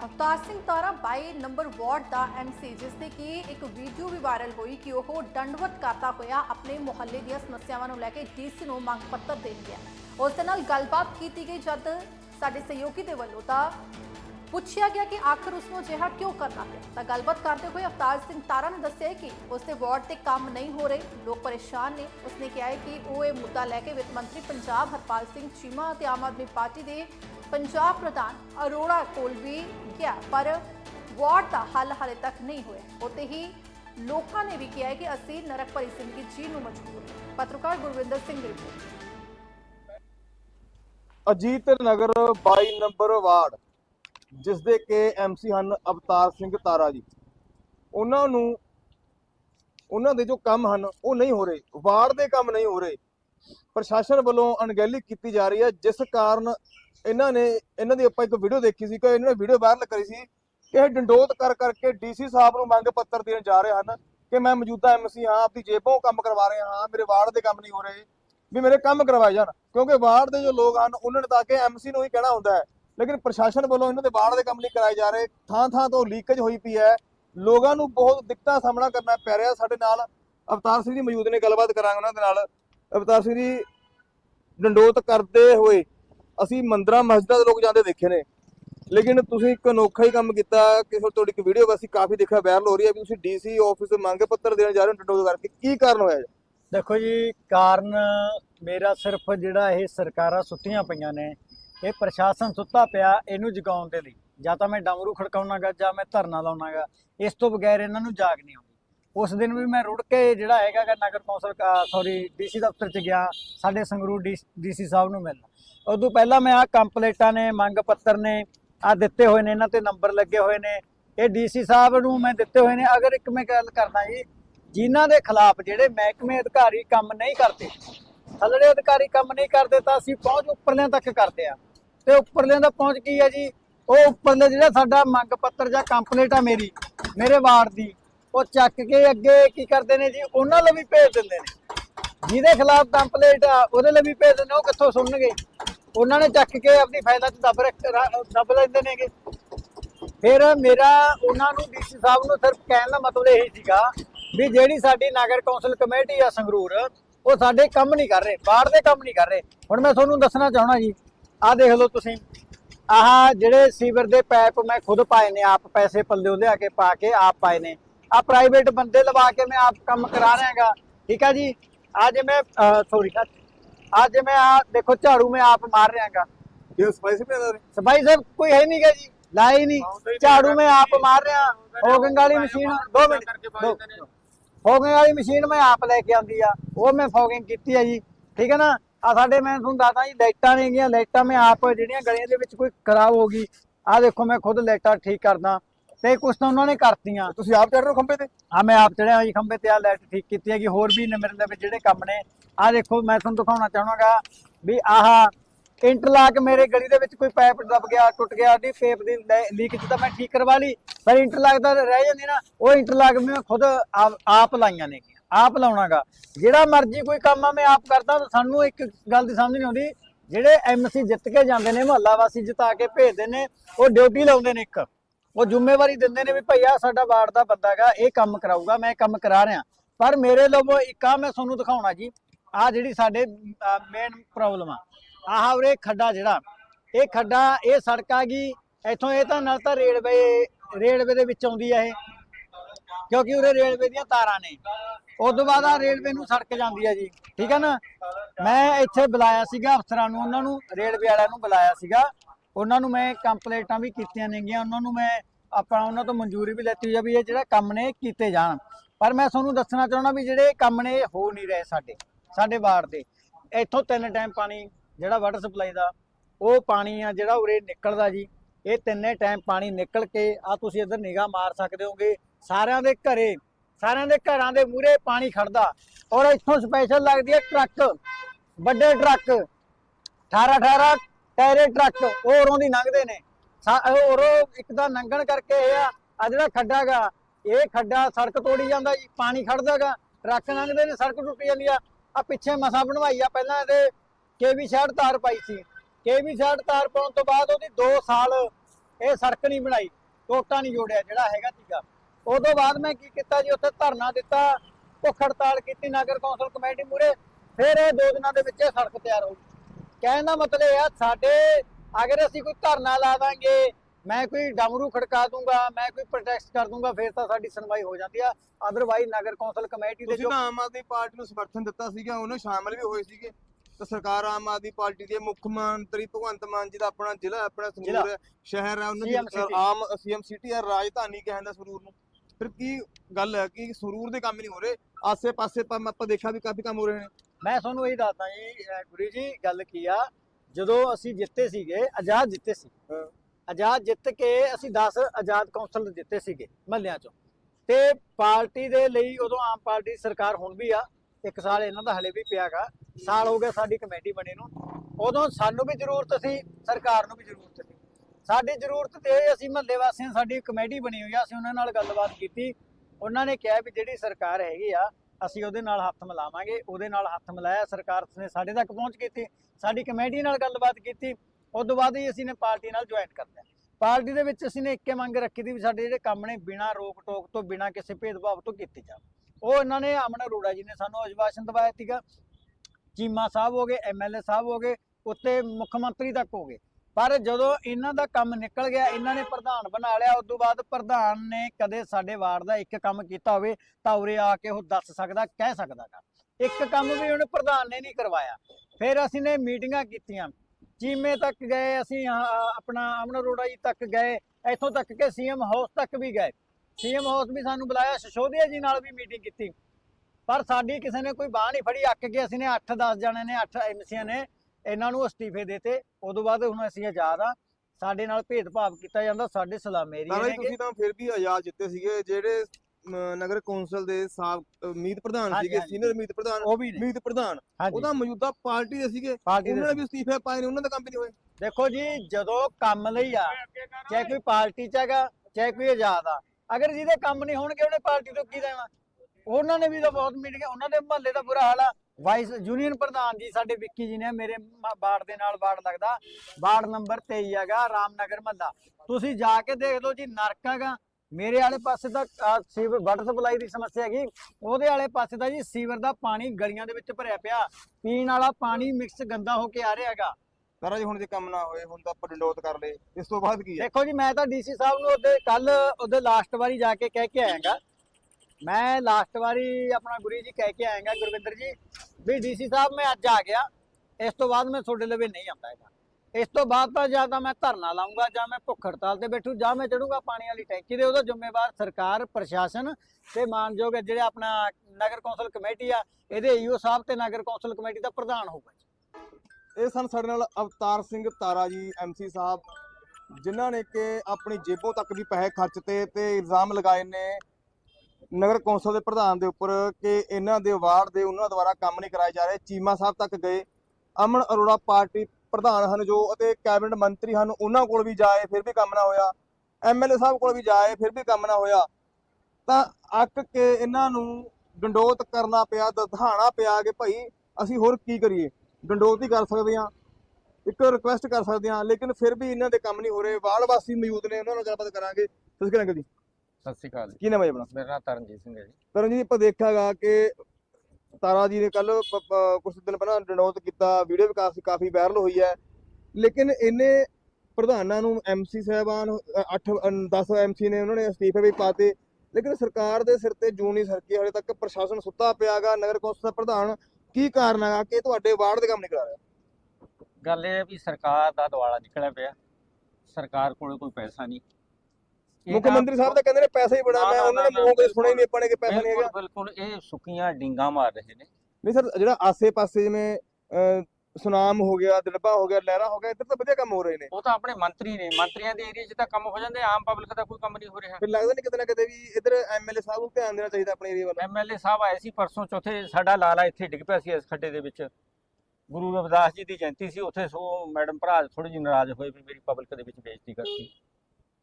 ਅਵਤਾਰ Singh Tara 22 number ward ਦਾ MC ਜਿਸ 'ਤੇ ਕਿ ਇੱਕ ਵੀਡੀਓ ਵੀ ਵਾਇਰਲ ਹੋਈ ਕਿ ਉਹ ਡੰਡਵਤ ਕਰਦਾ ਹੋਇਆ ਆਪਣੇ ਮੁਹੱਲੇ ਦੀਆਂ ਸਮੱਸਿਆਵਾਂ ਨੂੰ ਲੈ ਕੇ ਡੀਸੀ ਨੂੰ ਮੰਗ ਪੱਤਰ ਦੇਣ ਗਿਆ ਉਸ ਦੇ ਨਾਲ ਗੱਲਬਾਤ ਕੀਤੀ ਗਈ ਜਦ ਸਾਡੇ ਸਹਿਯੋਗੀ ਦੇ ਵੱਲੋਂ ਤਾਂ ਪੁੱਛਿਆ ਗਿਆ ਕਿ ਆਖਰ ਉਸ ਨੂੰ ਅਜਿਹਾ ਕਿਉਂ ਕਰਨਾ ਪਿਆ? ਤਾਂ ਗੱਲਬਾਤ ਕਰਦੇ ਹੋਏ ਅਵਤਾਰ ਸਿੰਘ ਤਾਰਾ ਨੇ ਦੱਸਿਆ ਕਿ ਉਸ ਦੇ ਵਾਰਡ ਤੇ ਕੰਮ ਨਹੀਂ ਹੋ ਰਹੇ। ਲੋਕ ਪਰੇਸ਼ਾਨ ਨੇ। ਉਸਨੇ ਕਿਹਾ ਕਿ ਉਹ ਇਹ ਮੁੱਦਾ ਲੈ ਕੇ ਵਿੱਤ ਮੰਤਰੀ ਪੰਜਾਬ ਹਰਪਾਲ ਸਿੰਘ ਚੀਮਾ ਅਤੇ ਆਮ ਆਦਮੀ ਪਾਰਟੀ ਦੇ ਪੰਜਾਬ ਪ੍ਰਧਾਨ ਅਰੋੜਾ ਕੋਲ ਵੀ ਗਿਆ, ਪਰ ਵਾਰਡ ਦਾ ਹੱਲ ਹਾਲੇ ਤੱਕ ਨਹੀਂ ਹੋਇਆ। ਉੱਥੇ ਹੀ ਲੋਕਾਂ ਨੇ ਵੀ ਕਿਹਾ ਕਿ ਅਸੀਂ ਨਰਕ ਭਰੀ ਜ਼ਿੰਦਗੀ ਜੀਣ ਨੂੰ ਮਜਬੂਰ ਪੱਤਰਕਾਰ ਗੁਰਵਿੰਦਰ ਸਿੰਘ ਦੀ report. Ajit Nagar 22 number ward ਜਿਸ ਦੇ ਕੇ ਐਮਸੀ ਹਨ ਅਵਤਾਰ ਸਿੰਘ ਤਾਰਾ ਜੀ। ਉਹਨਾਂ ਨੂੰ, ਉਹਨਾਂ ਦੇ ਜੋ ਕੰਮ ਹਨ, ਉਹ ਨਹੀਂ ਹੋ ਰਹੇ। ਵਾਰਡ ਦੇ ਕੰਮ ਨਹੀਂ ਹੋ ਰਹੇ। ਪ੍ਰਸ਼ਾਸਨ ਵੱਲੋਂ ਅਣਗਹਿਲੀ ਕੀਤੀ ਜਾ ਰਹੀ ਹੈ, ਜਿਸ ਕਾਰਨ ਇਹਨਾਂ ਨੇ, ਇਹਨਾਂ ਦੀ ਆਪਾਂ ਇੱਕ ਵੀਡੀਓ ਦੇਖੀ ਸੀ ਕਿ ਇਹਨਾਂ ਨੇ ਵੀਡੀਓ ਵਾਇਰਲ ਕਰੀ ਸੀ ਕਿ ਇਹ ਡੰਡੋਤ ਕਰ ਕਰਕੇ ਡੀਸੀ ਸਾਹਿਬ ਨੂੰ ਮੰਗ ਪੱਤਰ ਦੇਣ ਜਾ ਰਹੇ ਹਨ ਕਿ ਮੈਂ ਮੌਜੂਦਾ ਐਮਸੀ ਹਾਂ, ਆਪਦੀ ਜੇਬੋਂ ਕੰਮ ਕਰਵਾ ਰਿਹਾ ਹਾਂ, ਮੇਰੇ ਵਾਰਡ ਦੇ ਕੰਮ ਨਹੀਂ ਹੋ ਰਹੇ, ਵੀ ਮੇਰੇ ਕੰਮ ਕਰਵਾਏ ਜਾਣ। ਕਿਉਂਕਿ ਵਾਰਡ ਦੇ ਜੋ ਲੋਕ ਹਨ, ਉਹਨਾਂ ਨੇ ਤਾਂ ਕਿ ਐਮਸੀ ਨੂੰ ਹੀ ਕਹਿਣਾ ਹੁੰਦਾ ਹੈ ਲੇਕਿਨ ਪ੍ਰਸ਼ਾਸਨ ਵੱਲੋਂ ਇਹਨਾਂ ਦੇ ਵਾਰਡ ਦੇ ਕੰਮ ਨਹੀਂ ਕਰਾਏ ਜਾ ਰਹੇ ਥਾਂ ਥਾਂ ਤੋਂ ਲੀਕੇਜ ਹੋਈ ਪਈ ਹੈ। ਲੋਕਾਂ ਨੂੰ ਬਹੁਤ ਦਿੱਕਤਾਂ ਦਾ ਸਾਹਮਣਾ ਕਰਨਾ ਪੈ ਰਿਹਾ ਸਾਡੇ ਨਾਲ। ਅਵਤਾਰ ਸਿੰਘ ਜੀ ਮੌਜੂਦ ਨੇ, ਗੱਲਬਾਤ ਕਰਾਂਗੇ ਉਹਨਾਂ ਦੇ ਨਾਲ। ਅਵਤਾਰ ਸਿੰਘ ਜੀ, ਡੰਡੋਤ ਕਰਦੇ ਹੋਏ ਅਸੀਂ ਮੰਦਰਾਂ, ਮਸਜਿਦਾਂ ਦੇ ਲੋਕ ਜਾਂਦੇ ਦੇਖੇ ਨੇ। ਲੇਕਿਨ ਤੁਸੀਂ ਇੱਕ ਅਨੋਖਾ ਹੀ ਕੰਮ ਕੀਤਾ। ਕਿ ਤੁਹਾਡੀ ਇੱਕ ਵੀਡੀਓ ਅਸੀਂ ਕਾਫੀ ਦੇਖਿਆ ਵਾਇਰਲ ਹੋ ਰਹੀ ਹੈ ਵੀ ਤੁਸੀਂ ਡੀਸੀ ਆਫਿਸ ਮੰਗ ਪੱਤਰ ਦੇਣ ਜਾ ਰਹੇ ਹੋ ਡੰਡੋਤ ਕਰਕੇ। ਕੀ ਕਾਰਨ ਹੋਇਆ ਦੇਖੋ ਜੀ, ਕਾਰਨ ਮੇਰਾ ਸਿਰਫ ਜਿਹੜਾ ਇਹ ਸਰਕਾਰਾਂ ਸੁੱਤੀਆਂ ਪਈਆਂ ਨੇ ਇਹ ਪ੍ਰਸ਼ਾਸਨ ਸੁੱਤਾ ਪਿਆ ਇਹਨੂੰ ਜਗਾਉਣ ਦੇ ਲਈ। ਜਾਂ ਤਾਂ ਮੈਂ ਡਮਰੂ ਖੜਕਾਉਣਾਗਾ ਜਾਂ ਮੈਂ ਧਰਨਾ ਲਾਉਣਾਗਾ। ਇਸ ਤੋਂ ਬਗੈਰ ਇਹਨਾਂ ਨੂੰ ਜਾਗ ਨਹੀਂ ਆਉਂਦੀ। ਉਸ ਦਿਨ ਵੀ ਮੈਂ ਰੁੜ ਕੇ ਜਿਹੜਾ ਹੈਗਾ ਗਾ ਨਗਰ ਕੌਂਸਲ ਸੌਰੀ ਡੀਸੀ ਦਫ਼ਤਰ ਚ ਗਿਆ। ਸਾਡੇ ਸੰਗਰੂਰ ਡੀਸੀ ਸਾਹਿਬ ਨੂੰ ਮਿਲਣ। ਉਦੋਂ ਪਹਿਲਾਂ ਮੈਂ ਆ ਕੰਪਲੇਟਾਂ ਨੇ, ਮੰਗ ਪੱਤਰ ਨੇ ਆ ਦਿੱਤੇ ਹੋਏ ਨੇ, ਇਹਨਾਂ ਤੇ ਨੰਬਰ ਲੱਗੇ ਹੋਏ ਨੇ। ਇਹ ਡੀਸੀ ਸਾਹਿਬ ਨੂੰ ਮੈਂ ਦਿੱਤੇ ਹੋਏ ਨੇ। ਅਗਰ ਇੱਕ ਮੈਂ ਗੱਲ ਕਰਦਾ ਜੀ, ਜਿਨ੍ਹਾਂ ਦੇ ਖਿਲਾਫ ਜਿਹੜੇ ਮਹਿਕਮੇ ਅਧਿਕਾਰੀ ਕੰਮ ਨਹੀਂ ਕਰਦੇ, ਥੱਲੜੇ ਅਧਿਕਾਰੀ ਕੰਮ ਨਹੀਂ ਕਰਦੇ, ਤਾਂ ਅਸੀਂ ਪਹੁੰਚ ਉੱਪਰਲਿਆਂ ਤੱਕ ਕਰਦੇ ਆ। ਤੇ ਉੱਪਰਲਿਆਂ ਦਾ ਪਹੁੰਚ ਕੀ ਹੈ ਜੀ? ਉਹ ਉੱਪਰਲੇ ਜਿਹੜਾ ਸਾਡਾ ਮੰਗ ਪੱਤਰ ਜਾਂ ਕੰਪਲੇਂਟ ਆ ਮੇਰੀ, ਮੇਰੇ ਵਾਰਡ ਦੀ, ਉਹ ਚੱਕ ਕੇ ਅੱਗੇ ਕੀ ਕਰਦੇ ਨੇ ਜੀ? ਉਹਨਾਂ ਲਈ ਵੀ ਭੇਜ ਦਿੰਦੇ ਨੇ। ਜਿਹਦੇ ਖਿਲਾਫ ਕੰਪਲੇਂਟ ਆ, ਉਹਦੇ ਲਈ ਵੀ ਭੇਜ ਦਿੰਦੇ ਉਹ ਕਿੱਥੋਂ ਸੁਣਨਗੇ? ਉਹਨਾਂ ਨੇ ਚੱਕ ਕੇ ਆਪਣੀ ਫਾਇਦਾ 'ਚ ਦੱਬ ਰੱਖ ਦੱਬ ਲੈਂਦੇ ਨੇਗੇ। ਫਿਰ ਮੇਰਾ, ਉਹਨਾਂ ਨੂੰ ਡੀਸੀ ਸਾਹਿਬ ਨੂੰ ਸਿਰਫ ਕਹਿਣ ਦਾ ਮਤਲਬ ਇਹੀ ਸੀਗਾ ਵੀ ਜਿਹੜੀ ਸਾਡੀ ਨਗਰ ਕੌਂਸਲ ਕਮੇਟੀ ਆ ਸੰਗਰੂਰ, ਉਹ ਸਾਡੇ ਕੰਮ ਨਹੀਂ ਕਰ ਰਹੇ ਬਾਹਰ ਦੇ ਕੰਮ ਨਹੀਂ ਕਰ ਰਹੇ। ਹੁਣ ਮੈਂ ਤੁਹਾਨੂੰ ਦੱਸਣਾ ਚਾਹਣਾ ਜੀ ਆਹ ਦੇਖ ਲਓ ਤੁਸੀਂ। ਆਹ ਜਿਹੜੇ ਸੀਵਰ ਦੇ ਪਾਈਪ ਮੈਂ ਖੁਦ ਪਾਏ ਨੇ ਆਪ ਪੈਸੇ ਪੱਲੇ ਲਿਆ ਕੇ ਪਾ ਕੇ ਆਪ ਪਾਏ ਨੇ। ਆ ਪ੍ਰਾਈਵੇਟ ਬੰਦੇ ਲਵਾ ਕੇ ਮੈਂ ਆਪ ਕੰਮ ਕਰਾ ਰਿਹਾਗਾ ਠੀਕ ਆ ਜੀ? ਅੱਜ ਮੈਂ ਸੌਰੀ ਅੱਜ ਮੈਂ ਆ ਦੇਖੋ ਝਾੜੂ ਮੈਂ ਆਪ ਮਾਰ ਰਿਹਾਗਾ ਇਹ ਸਪਾਈਸੀ ਪੈਦਾ ਸਫ਼ਾਈ ਸਾਹਿਬ ਕੋਈ ਹੈ ਨਹੀਂਗਾ ਜੀ। ਲਾਈ ਨਹੀਂ ਝਾੜੂ ਮੈਂ ਆਪ ਮਾਰ ਰਿਹਾ। ਹੋਗਿੰਗ ਵਾਲੀ ਮਸ਼ੀਨ 2 ਮਿੰਟ। ਹੋਗਿੰਗ ਵਾਲੀ ਮਸ਼ੀਨ ਮੈਂ ਆਪ ਲੈ ਕੇ ਆਂਦੀ ਆ। ਉਹ ਮੈਂ ਫੋਗਿੰਗ ਕੀਤੀ ਆ ਜੀ। ਠੀਕ ਹੈ ਨਾ? ਆ ਸਾਡੇ ਮੈਂ ਤੁਹਾਨੂੰ ਦੱਸਦਾ ਜੀ ਲਾਈਟਾਂ ਨੇ ਗੀਆਂ ਲਾਈਟਾਂ ਮੈਂ ਆਪ ਜਿਹੜੀਆਂ ਗਲੀਆਂ ਦੇ ਵਿੱਚ ਕੋਈ ਖਰਾਬ ਹੋ ਗਈ ਆ ਦੇਖੋ ਮੈਂ ਖੁਦ ਲਾਈਟਾਂ ਠੀਕ ਕਰਦਾ ਤੇ ਕੁਛ ਤਾਂ ਉਹਨਾਂ ਨੇ ਕਰਤੀਆਂ। ਤੁਸੀਂ ਆਪ ਚੜ ਰਹੇ ਹੋ ਖੰਭੇ ਤੇ? ਆ ਮੈਂ ਆਪ ਚੜਿਆ ਜੀ ਖੰਭੇ ਤੇ ਆ ਲਾਈਟ ਠੀਕ ਕੀਤੀ ਹੈਗੀ ਹੋਰ ਵੀ ਨੇ ਮੇਰੇ ਦੇ ਵਿੱਚ ਜਿਹੜੇ ਕੰਮ ਨੇ ਆ ਦੇਖੋ ਮੈਂ ਤੁਹਾਨੂੰ ਦਿਖਾਉਣਾ ਚਾਹਣਾਗਾ ਵੀ ਆਹ ਇੰਟਰਲਾਕ ਮੇਰੇ ਗਲੀ ਦੇ ਵਿੱਚ ਕੋਈ ਪਾਈਪ ਦਬ ਗਿਆ ਟੁੱਟ ਗਿਆ ਦੀ ਪੇਪ ਦੀ ਲੀਕ ਤਾਂ ਮੈਂ ਠੀਕ ਕਰਵਾ ਲਈ ਪਰ ਇੰਟਰਲਾਕ ਦਾ ਰਹਿ ਜਾਂਦੀ ਨਾ ਉਹ ਇੰਟਰਲਾਕ ਮੈਂ ਖੁਦ ਆਪ ਲਾਈਆਂ ਨੇ ਆਪ ਲਾਉਣਾਗਾ। ਜਿਹੜਾ ਮਰਜ਼ੀ ਕੋਈ ਕੰਮ ਆ, ਮੈਂ ਆਪ ਕਰਦਾ ਤਾਂ ਸਾਨੂੰ ਇੱਕ ਗੱਲ ਦੀ ਸਮਝ ਨਹੀਂ ਆਉਂਦੀ। ਜਿਹੜੇ ਐਮਸੀ ਜਿੱਤ ਕੇ ਜਾਂਦੇ ਨੇ, ਮੁਹੱਲਾ ਵਾਸੀ ਜਿਤਾ ਕੇ ਭੇਜਦੇ ਨੇ, ਉਹ ਡਿਊਟੀ ਲਾਉਂਦੇ ਨੇ ਇੱਕ। ਉਹ ਜ਼ਿੰਮੇਵਾਰੀ ਦਿੰਦੇ ਨੇ ਵੀ ਭਈਆ ਸਾਡਾ ਵਾਰਡ ਦਾ ਬੰਦਾਗਾ ਇਹ ਕੰਮ ਕਰਾਊਗਾ, ਮੈਂ ਕੰਮ ਕਰਾ ਰਿਹਾ। ਪਰ ਮੇਰੇ ਲੋਬੋ ਇੱਕ ਆ, ਮੈਂ ਤੁਹਾਨੂੰ ਦਿਖਾਉਣਾ ਜੀ। ਆ ਜਿਹੜੀ ਸਾਡੇ ਮੇਨ ਪ੍ਰੋਬਲਮ ਆ। ਆਹ ਉਰੇ ਖੱਡਾ ਜਿਹੜਾ, ਇਹ ਖੱਡਾ, ਇਹ ਸੜਕ ਆ ਗਈ। ਇੱਥੋਂ ਇਹ ਤਾਂ ਨਾਲ ਤਾਂ ਰੇਲਵੇ ਰੇਲਵੇ ਦੇ ਵਿੱਚ ਆਉਂਦੀ ਆ ਇਹ। ਕਿਉਂਕਿ ਉਰੇ ਰੇਲਵੇ ਦੀਆਂ ਤਾਰਾਂ ਨੇ। ਉਸ ਤੋਂ ਬਾਅਦ ਆ ਰੇਲਵੇ ਨੂੰ ਸੜਕ ਜਾਂਦੀ ਹੈ ਜੀ, ਠੀਕ ਹੈ ਨਾ? ਮੈਂ ਇੱਥੇ ਬੁਲਾਇਆ ਸੀਗਾ ਅਫਸਰਾਂ ਨੂੰ, ਉਹਨਾਂ ਨੂੰ, ਰੇਲਵੇ ਵਾਲਿਆਂ ਨੂੰ ਬੁਲਾਇਆ ਸੀਗਾ। ਉਹਨਾਂ ਨੂੰ ਮੈਂ ਕੰਪਲੇਂਟਾਂ ਵੀ ਕੀਤੀਆਂ ਨੇਗੀਆਂ, ਉਹਨਾਂ ਨੂੰ ਮੈਂ ਆਪਾਂ ਉਹਨਾਂ ਤੋਂ ਮਨਜ਼ੂਰੀ ਵੀ ਲੈਤੀ ਹੋਈ ਆ ਵੀ ਇਹ ਜਿਹੜਾ ਕੰਮ ਨੇ ਕੀਤੇ ਜਾਣ। ਪਰ ਮੈਂ ਤੁਹਾਨੂੰ ਦੱਸਣਾ ਚਾਹੁੰਦਾ ਵੀ ਜਿਹੜੇ ਕੰਮ ਨੇ ਹੋ ਨਹੀਂ ਰਹੇ ਸਾਡੇ ਸਾਡੇ ਵਾਰਡ ਦੇ। ਇੱਥੋਂ ਤਿੰਨ ਟਾਈਮ ਪਾਣੀ, ਜਿਹੜਾ ਵਾਟਰ ਸਪਲਾਈ ਦਾ, ਉਹ ਪਾਣੀ ਆ ਜਿਹੜਾ ਉਰੇ ਨਿਕਲਦਾ ਜੀ। ਇਹ ਤਿੰਨੇ ਟਾਈਮ ਪਾਣੀ ਨਿਕਲ ਕੇ ਆ ਤੁਸੀਂ ਇੱਧਰ ਨਿਗਾਹ ਮਾਰ ਸਕਦੇ ਹੋਗੇ। ਸਾਰਿਆਂ ਦੇ ਘਰੇ ਸਾਰਿਆਂ ਦੇ ਘਰਾਂ ਦੇ ਮੂਹਰੇ ਪਾਣੀ ਖੜਦਾ। ਔਰ ਇੱਥੋਂ ਸਪੈਸ਼ਲ ਲੱਗਦੀ ਹੈ ਟਰੱਕ। ਵੱਡੇ ਟਰੱਕ। 18 18 ਟਾਇਰੇ ਟਰੱਕ। ਉਹ ਉਰੋਂ ਦੀ ਲੰਘਦੇ ਨੇ। ਸਾ- ਇੱਕ ਤਾਂ ਲੰਘਣ ਕਰਕੇ ਇਹ ਆ ਆ ਜਿਹੜਾ ਖੱਡਾ ਇਹ ਖੱਡਾ ਸੜਕ ਤੋੜੀ ਜਾਂਦਾ ਜੀ, ਪਾਣੀ ਖੜਦਾਗਾ ਟਰੱਕ ਲੰਘਦੇ ਨੇ, ਸੜਕ ਟੁੱਟ ਜਾਂਦੀ ਆ। ਆ ਪਿੱਛੇ ਮਸਾ ਬਣਵਾਈ ਆ, ਪਹਿਲਾਂ ਇਹਦੇ ਕੇਵੀ ਸ਼ਹਿਰ ਤਾਰ ਪਾਈ ਸੀ। ਕੇਵੀ ਸ਼ਹਿਰ ਤਾਰ ਪਾਉਣ ਤੋਂ ਬਾਅਦ ਉਹਦੀ 2 ਸਾਲ ਇਹ ਸੜਕ ਨਹੀਂ ਬਣਾਈ। ਟੋਟਾ ਨਹੀਂ ਜੋੜਿਆ ਜਿਹੜਾ ਹੈਗਾ ਸੀਗਾ। ਉਦੋਂ ਬਾਅਦ ਮੈਂ ਕੀ ਕੀਤਾ ਜੀ ਉੱਥੇ ਧਰਨਾ ਦਿੱਤਾ ਭੁੱਖ ਹੜਤਾਲ ਕੀਤੀ ਨਗਰ ਕੌਂਸਲ ਕਮੇਟੀ ਮੂਰੇ ਫਿਰ ਇਹ ਦੋ ਦਿਨਾਂ ਦੇ ਵਿੱਚ ਇਹ ਸੜਕ ਤਿਆਰ ਹੋ ਗਈ। ਕਹਿਣ ਦਾ ਮਤਲਬ ਇਹ ਆ ਸਾਡੇ ਅਗਰ ਅਸੀਂ ਕੋਈ ਧਰਨਾ ਲਾ ਦਾਂਗੇ ਮੈਂ ਕੋਈ ਡਮਰੂ ਖੜਕਾ ਦੂੰਗਾ ਮੈਂ ਕੋਈ ਪ੍ਰੋਟੈਸਟ ਕਰ ਦੂੰਗਾ ਫਿਰ ਤਾਂ ਸਾਡੀ ਸੁਣਵਾਈ ਹੋ ਜਾਂਦੀ ਆ। ਅਦਰਵਾਈਜ਼ ਨਗਰ ਕੌਂਸਲ ਕਮੇਟੀ ਦੇ ਤੁਸੀਂ ਜੋ ਤਾਂ ਆਮ ਆਦਮੀ ਪਾਰਟੀ ਨੂੰ ਸਮਰਥਨ ਦਿੱਤਾ ਸੀਗਾ ਉਹਨੇ ਸ਼ਾਮਲ ਵੀ ਹੋਏ ਸੀਗੇ। ਤੇ ਸਰਕਾਰ ਆਮ ਆਦਮੀ ਪਾਰਟੀ ਦੇ ਮੁੱਖ ਮੰਤਰੀ ਭਗਵੰਤ ਮਾਨ ਜੀ ਦਾ ਆਪਣਾ ਜ਼ਿਲ੍ਹਾ ਆਪਣਾ ਸੰਗਰੂਰ ਸ਼ਹਿਰ ਹੈ ਉਹਨਾਂ CM ਦੀ city। ਆਮ ਸੀਐਮ ਸਿਟੀ ਹੈ ਰਾਜਧਾਨੀ ਕਹਿੰਦਾ ਸੰਗਰੂਰ ਨੂੰ। ਫਿਰ ਕੀ ਗੱਲ ਹੈ ਕਿ ਸੰਗਰੂਰ ਦੇ ਕੰਮ ਨਹੀਂ ਹੋ ਰਹੇ? ਆਸੇ-ਪਾਸੇ ਆਪਾਂ ਆਪਾਂ ਦੇਖਿਆ ਵੀ ਕਾਫੀ ਕੰਮ ਹੋ ਰਹੇ ਨੇ। ਮੈਂ ਤੁਹਾਨੂੰ ਇਹੀ ਦੱਸਦਾ ਜੀ ਅਹ ਗੁਰੂ ਜੀ ਗੱਲ ਕੀ ਆ? ਜਦੋਂ ਅਸੀਂ ਜਿੱਤੇ ਸੀਗੇ ਆਜ਼ਾਦ ਜਿੱਤੇ ਸੀ। ਆਜ਼ਾਦ ਜਿੱਤ ਕੇ ਅਸੀਂ 10 ਆਜ਼ਾਦ ਕੌਂਸਲ ਜਿੱਤੇ ਸੀਗੇ ਮਹੱਲਿਆਂ ਚੋਂ। ਤੇ ਪਾਰਟੀ ਦੇ ਲਈ ਉਦੋਂ ਆਮ ਪਾਰਟੀ ਸਰਕਾਰ ਹੁਣ ਵੀ ਆ ਇੱਕ ਸਾਲ ਇਹਨਾਂ ਦਾ ਹਲੇ ਵੀ ਪਿਆਗਾ। ਸਾਲ ਹੋ ਗਿਆ ਸਾਡੀ ਕਮੇਟੀ ਬਣੀ ਨੂੰ। ਉਦੋਂ ਸਾਨੂੰ ਵੀ ਜ਼ਰੂਰਤ ਸੀ ਸਰਕਾਰ ਨੂੰ ਵੀ ਜ਼ਰੂਰਤ ਸੀ। ਸਾਡੀ ਜ਼ਰੂਰਤ ਤੇ ਇਹ ਅਸੀਂ ਮਹੱਲੇ ਵਾਸੀਆਂ ਦੀ ਸਾਡੀ ਕਮੇਟੀ ਬਣੀ ਹੋਈ ਆ, ਅਸੀਂ ਉਹਨਾਂ ਨਾਲ ਗੱਲਬਾਤ ਕੀਤੀ। ਉਹਨਾਂ ਨੇ ਕਿਹਾ ਵੀ ਜਿਹੜੀ ਸਰਕਾਰ ਹੈਗੀ ਆ, ਅਸੀਂ ਉਹਦੇ ਨਾਲ ਹੱਥ ਮਿਲਾਵਾਂਗੇ, ਉਹਦੇ ਨਾਲ ਹੱਥ ਮਿਲਾਇਆ, ਸਰਕਾਰ ਨੇ ਸਾਡੇ ਤੱਕ ਪਹੁੰਚ ਕੀਤੀ, ਸਾਡੀ ਕਮੇਟੀ ਨਾਲ ਗੱਲਬਾਤ ਕੀਤੀ, ਉਸ ਤੋਂ ਬਾਅਦ ਹੀ ਅਸੀਂ ਨੇ ਪਾਰਟੀ ਨਾਲ ਜੁਆਇਨ ਕਰ ਲਿਆ। ਪਾਰਟੀ ਦੇ ਵਿੱਚ ਅਸੀਂ ਨੇ ਇੱਕੇ ਮੰਗ ਰੱਖੀ ਦੀ ਵੀ ਸਾਡੇ ਜਿਹੜੇ ਕੰਮ ਨੇ ਬਿਨਾਂ ਰੋਕ ਟੋਕ ਤੋਂ, ਬਿਨਾਂ ਕਿਸੇ ਭੇਦਭਾਵ ਤੋਂ ਕੀਤੇ ਜਾਣ। ਉਹ ਇਹਨਾਂ ਨੇ ਅਮਨ ਅਰੋੜਾ ਜੀ ਨੇ ਸਾਨੂੰ ਅਜਵਾਸ਼ਨ ਦਵਾਇਆ ਸੀਗਾ। ਚੀਮਾ ਸਾਹਿਬ ਹੋ ਗਏ ਐਮਐਲਏ ਸਾਹਿਬ ਹੋ ਗਏ, ਉੱਤੇ ਮੁੱਖ ਮੰਤਰੀ ਤੱਕ ਹੋ ਗਏ। ਪਰ ਜਦੋਂ ਇਹਨਾਂ ਦਾ ਕੰਮ ਨਿਕਲ ਗਿਆ, ਇਹਨਾਂ ਨੇ ਪ੍ਰਧਾਨ ਬਣਾ ਲਿਆ ਉਸ ਤੋਂ ਬਾਅਦ ਪ੍ਰਧਾਨ ਨੇ ਕਦੇ ਸਾਡੇ ਵਾਰਡ ਦਾ ਇੱਕ ਕੰਮ ਕੀਤਾ ਹੋਵੇ ਤਾਂ ਉਰੇ ਆ ਕੇ ਉਹ ਦੱਸ ਸਕਦਾ, ਕਹਿ ਸਕਦਾਗਾ ਇੱਕ ਕੰਮ ਵੀ ਉਹਨੇ ਪ੍ਰਧਾਨ ਨੇ ਨਹੀਂ ਕਰਵਾਇਆ। ਫਿਰ ਅਸੀਂ ਨੇ ਮੀਟਿੰਗਾਂ ਕੀਤੀਆਂ। ਚੀਮੇ ਤੱਕ ਗਏ ਅਸੀਂ ਆਪਣਾ ਅਮਨ ਅਰੋੜਾ ਜੀ ਤੱਕ ਗਏ, ਇੱਥੋਂ ਤੱਕ ਕਿ ਸੀਐਮ ਹਾਊਸ ਤੱਕ ਵੀ ਗਏ। ਸੀਐਮ ਹਾਊਸ ਵੀ ਸਾਨੂੰ ਬੁਲਾਇਆ ਸ਼ਸ਼ੋਦੀਆ ਜੀ ਨਾਲ ਵੀ ਮੀਟਿੰਗ ਕੀਤੀ। ਪਰ ਸਾਡੀ ਕਿਸੇ ਨੇ ਕੋਈ ਬਾਹ ਨਹੀਂ ਫੜੀ, ਅੱਕ ਕੇ ਅਸੀਂ ਨੇ 8-10 ਜਣੇ ਨੇ 8 ਐਮਸੀਆਂ ਨੇ ਇਹਨਾਂ ਨੂੰ ਅਸਤੀਫੇ ਦਿੱਤੇ। ਉਦੋਂ ਬਾਅਦ ਹੁਣ ਅਸੀਂ ਆਜ਼ਾਦ ਆ ਸਾਡੇ ਨਾਲ ਭੇਦਭਾਵ ਕੀਤਾ ਜਾਂਦਾ ਸਾਡੇ ਸਲਾਮੇਰੀ ਤਾਂ ਨੇ ਤੁਸੀਂ ਤਾਂ ਫਿਰ ਵੀ ਆਜ਼ਾਦ ਜਿੱਤੇ ਸੀਗੇ ਜਿਹੜੇ ਨਗਰ ਕੌਂਸਲ ਦੇ ਸਾਬ ਮੀਤ ਪ੍ਰਧਾਨ ਸੀਗੇ। ਸੀਨੀਅਰ ਮੀਤ ਪ੍ਰਧਾਨ ਮੀਤ ਪ੍ਰਧਾਨ। ਉਹਦਾ ਮੌਜੂਦਾ ਪਾਰਟੀ ਦੇ ਸੀਗੇ। ਉਹਨਾਂ ਨੇ ਵੀ ਅਸਤੀਫੇ ਪਾਏ ਨੇ ਉਹਨਾਂ ਦਾ ਕੰਮ ਵੀ ਨਹੀਂ ਹੋਏ ਦੇਖੋ ਜੀ ਜਦੋਂ ਕੰਮ ਲਈ ਆ ਚਾਹੇ ਕੋਈ ਪਾਰਟੀ ਚ ਹੈਗਾ ਚਾਹੇ ਕੋਈ ਆਜ਼ਾਦ ਆ ਅਗਰ ਜਿਹਦੇ ਕੰਮ ਨਹੀਂ ਹੋਣਗੇ ਉਹਨੇ ਪਾਰਟੀ ਤੋਂ ਕੀ ਦੇਣਾ ਉਹਨਾਂ ਨੇ ਵੀ ਤਾਂ ਬਹੁਤ ਮੀਟਿੰਗ ਉਹਨਾਂ ਦੇ ਮਹੱਲੇ ਦਾ ਬੁਰਾ ਹਾਲ ਆ। ਵਾਈਸ ਯੂਨੀਅਨ ਪ੍ਰਧਾਨ ਜੀ ਸਾਡੇ ਵਿੱਕੀ ਜੀ ਨੇ ਮੇਰੇ ਵਾਰਡ ਦੇ ਨਾਲ ਵਾਰਡ ਲੱਗਦਾ। ਵਾਰਡ ਨੰਬਰ 23 ਹੈਗਾ ਰਾਮਨਗਰ ਮਹੱਲਾ। ਤੁਸੀਂ ਜਾ ਕੇ ਦੇਖ ਲਓ ਜੀ ਨਰਕ ਹੈਗਾ। ਮੇਰੇ ਵਾਲੇ ਪਾਸੇ ਆਹ ਸੀਵਰ ਵਾਟਰ ਸਪਲਾਈ ਦੀ ਸਮੱਸਿਆ ਹੈਗੀ। ਉਹਦੇ ਵਾਲੇ ਪਾਸੇ ਤਾਂ ਜੀ ਸੀਵਰ ਦਾ ਪਾਣੀ ਗਲੀਆਂ ਦੇ ਵਿੱਚ ਭਰਿਆ ਪਿਆ। ਪੀਣ ਵਾਲਾ ਪਾਣੀ ਮਿਕਸ ਗੰਦਾ ਹੋ ਕੇ ਆ ਰਿਹਾ ਹੈਗਾ। ਸਾਰਾ ਜੀ ਹੁਣ ਜੇ ਕੰਮ ਨਾ ਹੋਏ ਹੁਣ ਤਾਂ ਆਪਾਂ ਡੰਡੋਤ ਕਰ ਲਏ। ਇਸ ਤੋਂ ਬਾਅਦ ਕੀ ਹੈ? ਦੇਖੋ ਜੀ ਮੈਂ ਤਾਂ ਡੀਸੀ ਸਾਹਿਬ ਨੂੰ ਉਹਦੇ ਕੱਲ ਉਹਦੇ ਲਾਸਟ ਵਾਰੀ ਜਾ ਕੇ ਕਹਿ ਕੇ ਆਇਆਗਾ। ਮੈਂ ਲਾਸਟ ਵਾਰੀ ਆਪਣਾ ਗੁਰੀ ਜੀ ਕਹਿ ਕੇ ਆਇਆਗਾ ਗੁਰਵਿੰਦਰ ਜੀ ਵੀ ਡੀਸੀ ਸਾਹਿਬ ਮੈਂ ਅੱਜ ਆ ਗਿਆ, ਇਸ ਤੋਂ ਬਾਅਦ ਮੈਂ ਤੁਹਾਡੇ ਲਵੇ ਨਹੀਂ ਆਉਂਦਾ ਹੈਗਾ ਇਸ ਤੋਂ ਬਾਅਦ ਤਾਂ ਜਾਂ ਤਾਂ ਮੈਂ ਧਰਨਾ ਲਾਉਂਗਾ ਜਾਂ ਮੈਂ ਭੁੱਖ ਹੜਤਾਲ ਤੇ ਬੈਠੂ, ਜਾਂ ਮੈਂ ਚੜੂੰਗਾ ਪਾਣੀ ਵਾਲੀ ਟੈਂਕੀ ਦੇ, ਉਹਦਾ ਜ਼ਿੰਮੇਵਾਰ ਸਰਕਾਰ, ਪ੍ਰਸ਼ਾਸਨ ਤੇ ਮਾਨਯੋਗ ਜਿਹੜੇ ਆਪਣਾ ਨਗਰ ਕੌਂਸਲ ਕਮੇਟੀ ਆ, ਇਹਦੇ ਈਓ ਸਾਹਿਬ ਤੇ ਨਗਰ ਕੌਂਸਲ ਕਮੇਟੀ ਦਾ ਪ੍ਰਧਾਨ ਹੋਊਗਾ ਜੀ। ਇਹ ਸਨ ਸਾਡੇ ਨਾਲ ਅਵਤਾਰ ਸਿੰਘ ਤਾਰਾ ਜੀ ਐਮਸੀ ਸਾਹਿਬ, ਜਿਨ੍ਹਾਂ ਨੇ ਕਿ ਆਪਣੀ ਜੇਬੋਂ ਤੱਕ ਵੀ ਪੈਸੇ ਖਰਚਤੇ ਤੇ ਇਲਜ਼ਾਮ ਲਗਾਏ ਨੇ ਨਗਰ ਕੌਂਸਲ ਦੇ ਪ੍ਰਧਾਨ ਦੇ ਉੱਪਰ ਕਿ ਇਹਨਾਂ ਦੇ ਵਾਰਡ ਦੇ ਉਹਨਾਂ ਦੁਆਰਾ ਕੰਮ ਨਹੀਂ ਕਰਾਏ ਜਾ ਰਹੇ। ਚੀਮਾ ਸਾਹਿਬ ਤੱਕ ਗਏ। ਅਮਨ ਅਰੋੜਾ ਪਾਰਟੀ ਪ੍ਰਧਾਨ ਹਨ ਜੋ ਅਤੇ ਕੈਬਨਿਟ ਮੰਤਰੀ ਹਨ, ਉਹਨਾਂ ਕੋਲ ਵੀ ਜਾਏ ਫਿਰ ਵੀ ਕੰਮ ਨਾ ਹੋਇਆ। ਐਮਐਲਏ ਸਾਹਿਬ ਕੋਲ ਵੀ ਜਾਏ ਫਿਰ ਵੀ ਕੰਮ ਨਾ ਹੋਇਆ। ਤਾਂ ਅੱਕ ਕੇ ਇਹਨਾਂ ਨੂੰ ਗੰਡੋਤ ਕਰਨਾ ਪਿਆ ਦਿਖਾਣਾ ਪਿਆ ਕਿ ਭਾਈ ਅਸੀਂ ਹੋਰ ਕੀ ਕਰੀਏ? ਗੰਡੋਤ ਹੀ ਕਰ ਸਕਦੇ ਹਾਂ। ਇੱਕ ਰਿਕੁਐਸਟ ਕਰ ਸਕਦੇ ਹਾਂ, ਲੇਕਿਨ ਫਿਰ ਵੀ ਇਹਨਾਂ ਦੇ ਕੰਮ ਨਹੀਂ ਹੋ ਰਹੇ। ਵਾਰਡ ਵਾਸੀ ਮੌਜੂਦ ਨੇ, ਉਹਨਾਂ ਨਾਲ ਗੱਲਬਾਤ ਕਰਾਂਗੇ। ਸਤਿ ਸ਼੍ਰੀ ਅਕਾਲ ਜੀ। ਸਤਿ ਸ਼੍ਰੀ ਅਕਾਲ ਜੀ। ਕੀ ਨਾਮ ਹੈ ਜੀ ਆਪਣਾ? ਮੇਰਾ ਨਾਮ ਤਰਨਜੀਤ ਸਿੰਘ ਹੈ ਜੀ। ਕਰਨ ਜੀ ਆਪਾਂ ਦੇਖਿਆਗਾ ਕਿ ਤਾਰਾ ਜੀ ਨੇ ਕੱਲ ਕੁਝ ਦਿਨ ਪਹਿਲਾਂ ਡਨੋਟ ਕੀਤਾ ਵੀਡੀਓ ਵੀ ਕਾਫੀ ਵਾਇਰਲ ਹੋਈ ਹੈ। ਲੇਕਿਨ ਇਹਨੇ ਪ੍ਰਧਾਨਾਂ ਨੂੰ ਐਮਸੀ ਸਾਹਿਬਾਨ 8 10 ਐਮਸੀ ਨੇ ਉਹਨਾਂ ਨੇ ਅਸਤੀਫੇ ਵੀ ਪਾਤੇ। ਲੇਕਿਨ ਸਰਕਾਰ ਦੇ ਸਿਰ ਤੇ ਜੂਨ ਨਹੀਂ ਸਰਕੀ ਹਲੇ ਤੱਕ ਪ੍ਰਸ਼ਾਸਨ ਸੁੱਤਾ ਪਿਆਗਾ ਨਗਰ ਕੌਂਸਲ ਦਾ ਪ੍ਰਧਾਨ ਕੀ ਕਾਰਨ ਹੈਗਾ ਕਿ ਤੁਹਾਡੇ ਵਾਰਡ ਦੇ ਕੰਮ ਨਹੀਂ ਕਰਾ ਰਿਹਾ? ਗੱਲ ਇਹ ਹੈ ਵੀ ਸਰਕਾਰ ਦਾ ਦੁਆਲਾ ਨਿਕਲਿਆ ਪਿਆ। ਸਰਕਾਰ ਕੋਲ ਕੋਈ ਪੈਸਾ ਨਹੀਂ। ਮੁੱਖ ਮੰਤਰੀ ਸਾਹਿਬ ਤਾਂ ਕਹਿੰਦੇ ਨੇ ਪੈਸਾ ਹੀ ਬੜਾ ਮੈਂ ਉਹਨਾਂ ਨੇ ਮੂੰਹ ਕੇ ਬਿਲਕੁਲ। ਸੁਣਿਆ ਹੀ ਨਹੀਂ ਆਪਾਂ ਨੇ ਕਿ ਪੈਸਾ ਨਹੀਂ ਹੈਗਾ। ਬਿਲਕੁਲ ਇਹ ਸੁੱਕੀਆਂ ਡਿੰਗਾ ਮਾਰ ਰਹੇ ਨੇ। ਨਹੀਂ ਸਰ ਜਿਹੜਾ ਆਸੇ-ਪਾਸੇ ਜਿਵੇਂ ਸੁਨਾਮ ਹੋ ਗਿਆ ਦਿਲਬਾ ਹੋ ਗਿਆ ਲਹਿਰਾ ਹੋ ਗਿਆ ਇੱਧਰ ਤਾਂ ਵਧੀਆ ਕੰਮ ਹੋ ਰਹੇ ਨੇ। ਉਹ ਤਾਂ ਆਪਣੇ ਮੰਤਰੀ ਨੇ ਮੰਤਰੀਆਂ ਦੇ ਏਰੀਆ 'ਚ ਤਾਂ ਕੰਮ ਹੋ ਜਾਂਦੇ ਆਮ ਪਬਲਿਕ ਦਾ ਕੋਈ ਕੰਮ ਨਹੀਂ ਹੋ ਰਿਹਾ। ਫਿਰ ਲੱਗਦਾ ਨਹੀਂ ਕਿਤੇ ਨਾ ਕਿਤੇ ਵੀ ਇੱਧਰ ਐਮਐਲਏ ਸਾਹਿਬ ਨੂੰ ਧਿਆਨ ਦੇਣਾ ਚਾਹੀਦਾ ਆਪਣੇ ਏਰੀਆ ਵੱਲ। ਐਮਐਲਏ ਸਾਹਿਬ ਆਏ ਸੀ ਪਰਸੋਂ ਚੌਥੇ ਸਾਡਾ ਲਾਲਾ ਇੱਥੇ ਡਿੱਗ ਪਿਆ ਸੀ ਇਸ ਖੱਡੇ ਦੇ ਵਿੱਚ। ਗੁਰੂ ਰਵਿਦਾਸ ਜੀ ਦੀ ਜਯੰਤੀ ਸੀ ਉੱਥੇ ਸੋ ਮੈਡਮ ਭਰਾ ਥੋੜੀ ਜਿਹੀ ਨਾਰਾਜ਼ ਹੋਏ ਵੀ ਮੇਰੀ ਪਬਲਿਕ ਦੇ ਵਿੱਚ ਬੇਇੱਜ਼ਤੀ ਕਰਤੀ।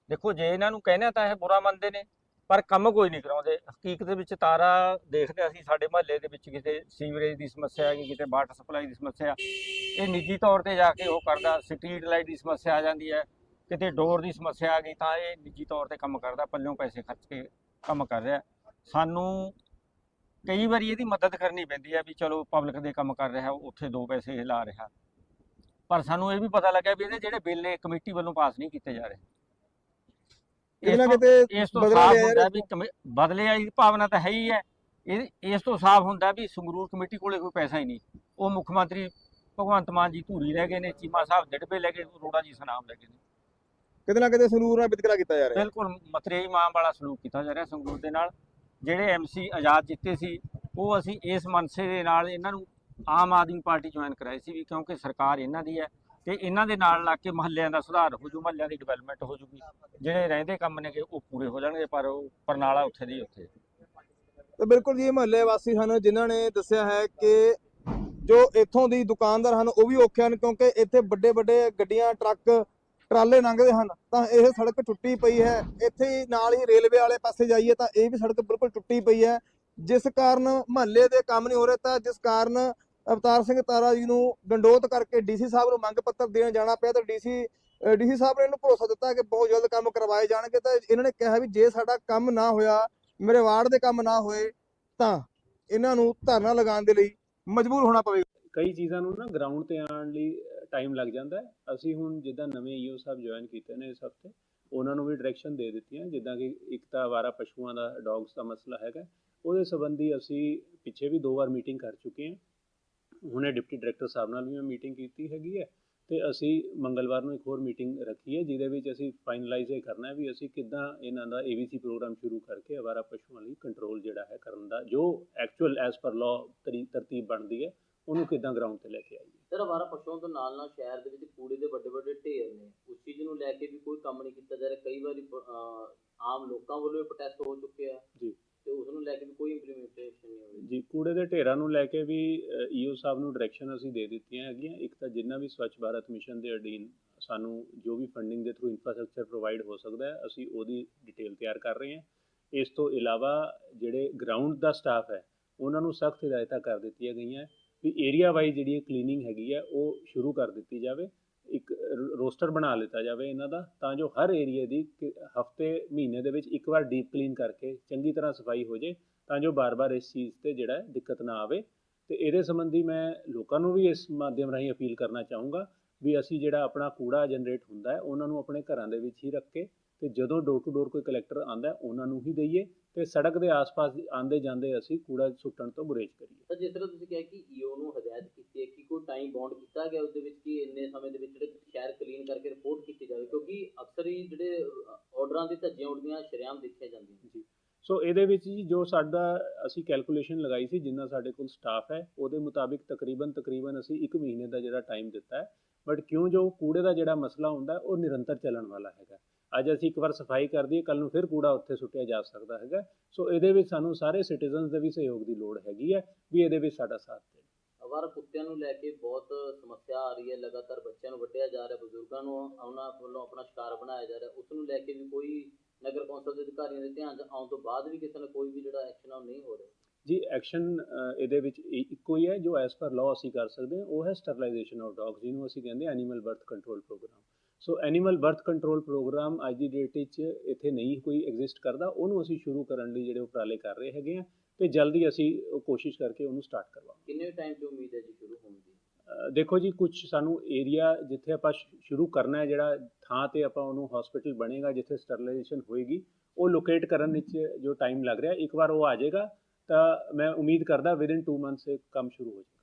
ਦੇਖੋ, ਜੇ ਇਹਨਾਂ ਨੂੰ ਕਹਿੰਦੇ ਤਾਂ ਇਹ ਬੁਰਾ ਮੰਨਦੇ ਨੇ, ਪਰ ਕੰਮ ਕੋਈ ਨਹੀਂ ਕਰਾਉਂਦੇ। ਹਕੀਕਤ ਦੇ ਵਿੱਚ ਤਾਰਾ ਦੇਖਦੇ ਅਸੀਂ, ਸਾਡੇ ਮਹੱਲੇ ਦੇ ਵਿੱਚ ਕਿਤੇ ਸੀਵਰੇਜ ਦੀ ਸਮੱਸਿਆ ਹੈਗੀ, ਕਿਤੇ ਵਾਟਰ ਸਪਲਾਈ ਦੀ ਸਮੱਸਿਆ। ਇਹ ਨਿੱਜੀ ਤੌਰ ਤੇ ਜਾ ਕੇ ਉਹ ਕਰਦਾ, ਸਟਰੀਟ ਲਾਈਟ ਦੀ ਸਮੱਸਿਆ ਆ ਜਾਂਦੀ ਹੈ, ਕਿਤੇ ਡੋਰ ਦੀ ਸਮੱਸਿਆ ਆ ਗਈ ਤਾਂ ਇਹ ਨਿੱਜੀ ਤੌਰ ਤੇ ਕੰਮ ਕਰਦਾ, ਪੱਲਿਓਂ ਪੈਸੇ ਖਰਚ ਕੇ ਕੰਮ ਕਰ ਰਿਹਾ। ਸਾਨੂੰ ਕਈ ਵਾਰੀ ਇਹਦੀ ਮਦਦ ਕਰਨੀ ਪੈਂਦੀ ਹੈ ਵੀ ਚਲੋ, ਪਬਲਿਕ ਦੇ ਕੰਮ ਕਰ ਰਿਹਾ, ਉੱਥੇ ਦੋ ਪੈਸੇ ਇਹ ਲਾ ਰਿਹਾ। ਪਰ ਸਾਨੂੰ ਇਹ ਵੀ ਪਤਾ ਲੱਗਿਆ ਵੀ ਇਹਦੇ ਜਿਹੜੇ ਬਿੱਲ ਨੇ, ਕਮੇਟੀ ਵੱਲੋਂ ਪਾਸ ਨਹੀਂ ਕੀਤੇ ਜਾ ਰਹੇ। ਕਿਤੇ ਨਾ ਇਸ ਤੋਂ- ਕਿਤੇ ਇਸ ਤੋਂ ਬਦਲਾ ਸਾਫ਼ ਹੁੰਦਾ ਵੀ ਬਦਲੇ ਵਾਲੀ ਭਾਵਨਾ ਤਾਂ ਹੈ ਹੀ ਹੈ। ਇਸ ਤੋਂ ਸਾਫ਼ ਹੁੰਦਾ ਵੀ ਸੰਗਰੂਰ ਕਮੇਟੀ ਕੋਲੇ ਕੋਈ ਪੈਸਾ ਹੀ ਨਹੀਂ। ਉਹ ਮੁੱਖ ਮੰਤਰੀ ਭਗਵੰਤ ਮਾਨ ਜੀ ਧੂਰੀ ਰਹਿ ਗਏ ਨੇ ਚੀਮਾ ਸਾਹਿਬ ਡਿੜਬੇ ਲੈ ਗਏ ਅਰੋੜਾ ਜੀ ਸਨਾਮ ਲੈ ਗਏ ਨੇ। ਕਿਤੇ ਨਾ ਕਿਤੇ ਸੰਗਰੂਰ ਨਾਲ ਵਿਤਕਰਾ ਕੀਤਾ ਜਾ ਰਿਹਾ। ਬਿਲਕੁਲ ਮਤਰੇਈ ਮਾਂ ਵਾਲਾ ਸਲੂਕ ਕੀਤਾ ਜਾ ਰਿਹਾ ਸੰਗਰੂਰ ਦੇ ਨਾਲ। ਜਿਹੜੇ ਐਮਸੀ ਆਜ਼ਾਦ ਜਿੱਤੇ ਸੀ ਉਹ ਅਸੀਂ ਇਸ ਮਨਸੇ ਦੇ ਨਾਲ ਇਹਨਾਂ ਨੂੰ ਆਮ ਆਦਮੀ ਪਾਰਟੀ ਜੁਆਇਨ ਕਰਾਈ ਸੀ ਵੀ ਕਿਉਂਕਿ ਸਰਕਾਰ ਇਹਨਾਂ ਦੀ ਹੈ ਤੇ ਇਹਨਾਂ ਦੇ ਨਾਲ ਲੱਗ ਕੇ ਮਹੱਲਿਆਂ ਦਾ ਸੁਧਾਰ ਹੋ ਜੂ, ਮਹੱਲਿਆਂ ਦੀ ਡਿਵੈਲਪਮੈਂਟ ਹੋ ਜੂਗੀ। ਜਿਹੜੇ ਰਹਿੰਦੇ ਕੰਮ ਨੇ ਉਹ ਪੂਰੇ ਹੋ ਜਾਣਗੇ, ਪਰ ਉਹ ਪਰਨਾਲਾ ਉੱਥੇ ਦੀ ਉੱਥੇ। ਤਾਂ ਬਿਲਕੁਲ ਜੀ, ਇਹ ਮਹੱਲੇ ਵਾਸੀ ਹਨ, ਜਿਨ੍ਹਾਂ ਨੇ ਦੱਸਿਆ ਹੈ ਕਿ ਜੋ ਇੱਥੋਂ ਦੀ ਦੁਕਾਨਦਾਰ ਹਨ, ਉਹ ਵੀ ਔਖੇ ਹਨ, ਕਿਉਂਕਿ ਇੱਥੇ ਵੱਡੇ ਵੱਡੇ ਗੱਡੀਆਂ, ਟਰੱਕ, ਟਰਾਲੇ ਲੰਘਦੇ ਹਨ। ਤਾਂ ਇਹ ਸੜਕ ਟੁੱਟੀ ਪਈ ਹੈ। ਇੱਥੇ ਹੀ ਨਾਲ ਹੀ ਰੇਲਵੇ ਵਾਲੇ ਪਾਸੇ ਜਾਈਏ ਤਾਂ ਇਹ ਵੀ ਸੜਕ ਬਿਲਕੁਲ ਟੁੱਟੀ ਪਈ ਹੈ। ਜਿਸ ਕਾਰਨ ਮਹੱਲੇ ਦੇ ਕੰਮ ਨਹੀਂ ਹੋ ਰਹੇ ਤਾਂ ਜਿਸ ਕਾਰਨ ਅਵਤਾਰ ਸਿੰਘ ਤਾਰਾ ਜੀ ਨੂੰ ਗੰਡੋਤ ਕਰਕੇ ਡੀਸੀ ਸਾਹਿਬ ਨੂੰ ਮੰਗ ਪੱਤਰ ਦੇਣ ਜਾਣਾ ਪਿਆ ਤਾਂ ਡੀਸੀ ਡੀਸੀ ਸਾਹਿਬ ਨੇ ਇਹਨੂੰ ਭਰੋਸਾ ਦਿੱਤਾ ਕਿ ਬਹੁਤ ਜਲਦ ਕੰਮ ਕਰਵਾਏ ਜਾਣਗੇ ਤਾਂ ਇਹਨਾਂ ਨੇ ਕਿਹਾ ਵੀ ਜੇ ਸਾਡਾ ਕੰਮ ਨਾ ਹੋਇਆ, ਮੇਰੇ ਵਾਰਡ ਦੇ ਕੰਮ ਨਾ ਹੋਏ, ਤਾਂ ਇਹਨਾਂ ਨੂੰ ਧਰਨਾ ਲਗਾਉਣ ਦੇ ਲਈ ਮਜਬੂਰ ਹੋਣਾ ਪਵੇਗਾ। ਕਈ ਚੀਜ਼ਾਂ ਨੂੰ ਨਾ ਗਰਾਊਂਡ ਤੇ ਆਉਣ ਲਈ ਟਾਈਮ ਲੱਗ ਜਾਂਦਾ ਹੈ। ਅਸੀਂ ਹੁਣ ਜਿੱਦਾਂ ਨਵੇਂ ਈਓ ਸਾਹਿਬ ਜੁਆਇਨ ਕੀਤੇ ਨੇ ਇਸ ਹਫ਼ਤੇ, ਉਹਨਾਂ ਨੂੰ ਵੀ ਡਾਇਰੈਕਸ਼ਨ ਦੇ ਦਿੱਤੀਆਂ, ਜਿੱਦਾਂ ਕਿ ਇੱਕ ਤਾਂ ਆਵਾਰਾ ਪਸ਼ੂਆਂ ਦਾ ਡੌਗਸ ਦਾ ਮਸਲਾ ਹੈਗਾ। ਉਹਦੇ ਸੰਬੰਧੀ ਅਸੀਂ ਪਿੱਛੇ ਵੀ ਦੋ ਵਾਰ ਮੀਟਿੰਗ ਕਰ ਚੁੱਕੇ ਹਾਂ। ਹੁਣੇ ਡਿਪਟੀ ਡਾਇਰੈਕਟਰ ਸਾਹਿਬ ਨਾਲ ਵੀ ਮੈਂ ਮੀਟਿੰਗ ਕੀਤੀ ਹੈਗੀ ਹੈ ਤੇ ਅਸੀਂ ਮੰਗਲਵਾਰ ਨੂੰ ਇੱਕ ਹੋਰ ਮੀਟਿੰਗ ਰੱਖੀ ਹੈ ਜਿਹਦੇ ਵਿੱਚ ਅਸੀਂ ਫਾਈਨਲਾਈਜ਼ ਇਹ ਕਰਨਾ ਹੈ ਵੀ ਅਸੀਂ ਕਿੱਦਾਂ ਇਹਨਾਂ ਦਾ ਏਬੀਸੀ ਪ੍ਰੋਗਰਾਮ ਸ਼ੁਰੂ ਕਰਕੇ ਆਵਾਰਾ ਪਸ਼ੂਆਂ ਲਈ ਕੰਟਰੋਲ ਜਿਹੜਾ ਹੈ ਕਰਨ ਦਾ ਜੋ ਐਕਚੁਅਲ ਐਸ ਪਰ ਲਾਅ ਤਰਤੀਬ ਬਣਦੀ ਹੈ ਉਹਨੂੰ ਕਿੱਦਾਂ ਗਰਾਊਂਡ ਤੇ ਲੈ ਕੇ ਆਈਏ ਸਰ ਅਵਾਰਾ ਪਸ਼ੂਆਂ ਤੋਂ ਨਾਲ ਨਾਲ ਸ਼ਹਿਰ ਦੇ ਵਿੱਚ ਕੂੜੇ ਦੇ ਵੱਡੇ ਵੱਡੇ ਢੇਰ ਨੇ ਉਸ ਚੀਜ਼ ਨੂੰ ਲੈ ਕੇ ਵੀ ਕੋਈ ਕੰਮ ਨਹੀਂ ਕੀਤਾ ਜਾ ਰਿਹਾ ਕਈ ਵਾਰੀ ਆਮ ਲੋਕਾਂ ਵੱਲੋਂ ਵੀ ਪ੍ਰੋਟੈਸਟ ਹੋ ਚੁੱਕੇ ਆ ਜੀ। ਤੇ ਉਸ ਨੂੰ ਲੈ ਕੇ ਵੀ ਕੋਈ ਇੰਪਲੀਮੈਂਟੇਸ਼ਨ ਨਹੀਂ ਹੋ ਜੀ, ਕੂੜੇ ਦੇ ਢੇਰਾਂ ਨੂੰ ਲੈ ਕੇ ਵੀ ਈਓ ਸਾਹਿਬ ਨੂੰ ਡਾਇਰੈਕਸ਼ਨ ਅਸੀਂ ਦੇ ਦਿੱਤੀਆਂ ਹੈਗੀਆਂ। ਇੱਕ ਤਾਂ ਜਿੰਨਾ ਵੀ ਸਵੱਛ ਭਾਰਤ ਮਿਸ਼ਨ ਦੇ ਅਧੀਨ ਸਾਨੂੰ ਜੋ ਵੀ ਫੰਡਿੰਗ ਦੇ ਥਰੂ ਇਨਫਰਾਸਟ੍ਰਕਚਰ ਪ੍ਰੋਵਾਈਡ ਹੋ ਸਕਦਾ ਹੈ, ਅਸੀਂ ਉਹਦੀ ਡਿਟੇਲ ਤਿਆਰ ਕਰ ਰਹੇ ਹਾਂ। ਇਸ ਤੋਂ ਇਲਾਵਾ ਜਿਹੜੇ ਗਰਾਊਂਡ ਦਾ ਸਟਾਫ ਹੈ, ਉਹਨਾਂ ਨੂੰ ਸਖਤ ਹਦਾਇਤਾਂ ਕਰ ਦਿੱਤੀਆਂ ਗਈਆਂ ਵੀ ਏਰੀਆ ਵਾਈਜ਼ ਜਿਹੜੀ ਕਲੀਨਿੰਗ ਹੈਗੀ ਹੈ, ਉਹ ਸ਼ੁਰੂ ਕਰ ਦਿੱਤੀ ਜਾਵੇ। ਇੱਕ ਰੋਸਟਰ ਬਣਾ ਲਿੱਤਾ ਜਾਵੇ ਇਹਨਾਂ ਦਾ, ਤਾਂ ਜੋ ਹਰ ਏਰੀਆ ਦੀ ਹਫ਼ਤੇ, ਮਹੀਨੇ ਦੇ ਵਿੱਚ ਇੱਕ ਵਾਰ ਡੀਪ ਕਲੀਨ ਕਰਕੇ ਚੰਗੀ ਤਰ੍ਹਾਂ ਸਫ਼ਾਈ ਹੋ ਜੇ, ਤਾਂ ਜੋ ਬਾਰ-ਬਾਰ ਇਸ ਚੀਜ਼ ਤੇ ਜਿਹੜਾ ਦਿੱਕਤ ਨਾ ਆਵੇ। ਤੇ ਇਹਦੇ ਸੰਬੰਧੀ ਮੈਂ ਲੋਕਾਂ ਨੂੰ ਵੀ ਇਸ ਮਾਧਿਅਮ ਰਾਹੀਂ ਅਪੀਲ ਕਰਨਾ ਚਾਹੂੰਗਾ ਵੀ ਅਸੀਂ ਜਿਹੜਾ ਆਪਣਾ ਕੂੜਾ ਜਨਰੇਟ ਹੁੰਦਾ ਹੈ, ਉਹਨਾਂ ਨੂੰ ਆਪਣੇ ਘਰਾਂ ਦੇ ਵਿੱਚ ਹੀ ਰੱਖ ਕੇ ਤੇ ਜਦੋਂ ਡੋਰ ਟੂ ਡੋਰ ਕੋਈ ਕਲੈਕਟਰ ਆਂਦਾ ਉਹਨਾਂ ਨੂੰ ਹੀ ਦਈਏ ਤੇ ਸੜਕ ਦੇ ਆਸ-ਪਾਸ ਆਂਦੇ ਜਾਂਦੇ ਅਸੀਂ ਕੂੜਾ ਸੁੱਟਣ ਤੋਂ ਗੁਰੇਜ਼ ਕਰੀਏ। ਤਾਂ ਜਿਸ ਤਰ੍ਹਾਂ ਤੁਸੀਂ ਕਿਹਾ ਕਿ ਈਓ ਨੂੰ ਹਦਾਇਤ ਕੀਤੀ ਹੈ ਕਿ ਕੋਈ ਟਾਈਮ ਬਾਉਂਡ ਕੀਤਾ ਗਿਆ ਉਸ ਦੇ ਵਿੱਚ ਕਿ ਇੰਨੇ ਸਮੇਂ ਦੇ ਵਿੱਚ ਜਿਹੜੇ ਸ਼ਹਿਰ ਕਲੀਨ ਕਰਕੇ ਰਿਪੋਰਟ ਕੀਤੀ ਜਾਵੇ ਕਿਉਂਕਿ ਅਕਸਰ ਹੀ ਜਿਹੜੇ ਆਰਡਰਾਂ ਦੀ ਧੱਜੀਆਂ ਉੱਡਦੀਆਂ ਸ਼ਰੇਆਮ ਦੇਖੀਆਂ ਜਾਂਦੀਆਂ। ਸੋ ਇਹਦੇ ਵਿੱਚ ਜੀ ਜੋ ਸਾਡਾ ਅਸੀਂ ਕੈਲਕੂਲੇਸ਼ਨ ਲਗਾਈ ਸੀ ਜਿੰਨਾ ਸਾਡੇ ਕੋਲ ਸਟਾਫ ਹੈ ਉਹਦੇ ਮੁਤਾਬਿਕ ਤਕਰੀਬਨ ਤਕਰੀਬਨ ਅਸੀਂ 1 ਮਹੀਨੇ ਦਾ ਜਿਹੜਾ ਟਾਈਮ ਦਿੱਤਾ ਹੈ। ਬਟ ਕਿਉਂ ਜੋ ਕੂੜੇ ਦਾ ਜਿਹੜਾ ਮਸਲਾ ਹੁੰਦਾ ਉਹ ਨਿਰੰਤਰ ਚੱਲਣ ਵਾਲਾ ਹੈਗਾ। ਅੱਜ ਅਸੀਂ ਇੱਕ ਵਾਰ ਸਫ਼ਾਈ ਕਰ ਦਈਏ ਕੱਲ ਨੂੰ ਫਿਰ ਕੂੜਾ ਉੱਥੇ ਸੁੱਟਿਆ ਜਾ ਸਕਦਾ ਹੈਗਾ। ਸੋ ਇਹਦੇ ਵਿੱਚ ਸਾਨੂੰ ਸਾਰੇ ਸਿਟੀਜ਼ਨਸ ਦੇ ਵੀ ਸਹਿਯੋਗ ਦੀ ਲੋੜ ਹੈਗੀ ਹੈ ਵੀ ਇਹਦੇ ਵਿੱਚ ਸਾਡਾ ਸਾਥ ਦੇਣ। ਅਵਾਰਾ ਕੁੱਤਿਆਂ ਨੂੰ ਲੈ ਕੇ ਬਹੁਤ ਸਮੱਸਿਆ ਆ ਰਹੀ ਹੈ ਲਗਾਤਾਰ ਬੱਚਿਆਂ ਨੂੰ ਵੱਢਿਆ ਜਾ ਰਿਹਾ ਬਜ਼ੁਰਗਾਂ ਨੂੰ ਉਹਨਾਂ ਵੱਲੋਂ ਆਪਣਾ ਸ਼ਿਕਾਰ ਬਣਾਇਆ ਜਾ ਰਿਹਾ। ਉਸ ਨੂੰ ਲੈ ਕੇ ਵੀ ਕੋਈ ਨਗਰ ਕੌਂਸਲ ਦੇ ਅਧਿਕਾਰੀਆਂ ਦੇ ਧਿਆਨ 'ਚ ਆਉਣ ਤੋਂ ਬਾਅਦ ਵੀ ਕਿਸੇ ਨੇ ਕੋਈ ਵੀ ਜਿਹੜਾ ਐਕਸ਼ਨ ਆ ਨਹੀਂ ਹੋ ਰਿਹਾ। ਜੀ ਐਕਸ਼ਨ ਇਹਦੇ ਵਿੱਚ ਇੱਕੋ ਹੀ ਹੈ ਜੋ ਐਸ ਪਰ ਲਾਅ ਅਸੀਂ ਕਰ ਸਕਦੇ ਹਾਂ ਉਹ ਹੈ ਸਟਰਲਾਈਜੇਸ਼ਨ ਆਫ ਡੌਗਸ ਜਿਹਨੂੰ ਅਸੀਂ ਕਹਿੰਦੇ animal birth control programme so animal birth control programme ਅੱਜ ਦੀ ਡੇਟ ਵਿੱਚ ਇੱਥੇ ਨਹੀਂ ਕੋਈ ਐਗਜ਼ਿਸਟ ਕਰਦਾ। ਉਹਨੂੰ ਅਸੀਂ ਸ਼ੁਰੂ ਕਰਨ ਲਈ ਜਿਹੜੇ ਉਪਰਾਲੇ ਕਰ ਰਹੇ ਹੈਗੇ ਆ ਤੇ ਜਲਦੀ ਅਸੀਂ ਉਹ ਕੋਸ਼ਿਸ਼ ਕਰਕੇ ਉਹਨੂੰ ਸਟਾਰਟ ਕਰਵਾਵਾਂਗੇ। ਕਿੰਨੇ ਟਾਈਮ 'ਚ ਉਮੀਦ ਹੈ ਜੀ ਸ਼ੁਰੂ ਹੋਣ ਦੀ? ਦੇਖੋ ਜੀ ਕੁਝ ਸਾਨੂੰ ਏਰੀਆ ਜਿੱਥੇ ਆਪਾਂ ਸ਼ੁਰੂ ਕਰਨਾ ਹੈ ਜਿਹੜਾ ਥਾਂ ਤੇ ਆਪਾਂ ਉਹਨੂੰ ਹਸਪੀਟਲ ਬਣੇਗਾ ਜਿੱਥੇ ਸਟਰਲਾਈਜੇਸ਼ਨ ਹੋਏਗੀ ਉਹ ਲੋਕੇਟ ਕਰਨ ਵਿੱਚ ਜੋ ਟਾਈਮ ਲੱਗ ਰਿਹਾ। ਇੱਕ ਵਾਰ ਉਹ ਆ ਜਾਏਗਾ ਤਾਂ ਮੈਂ ਉਮੀਦ ਕਰਦਾ ਵਿਦਿਨ 2 ਮੰਥਸ ਕੰਮ ਸ਼ੁਰੂ ਹੋ ਜਾਏਗਾ।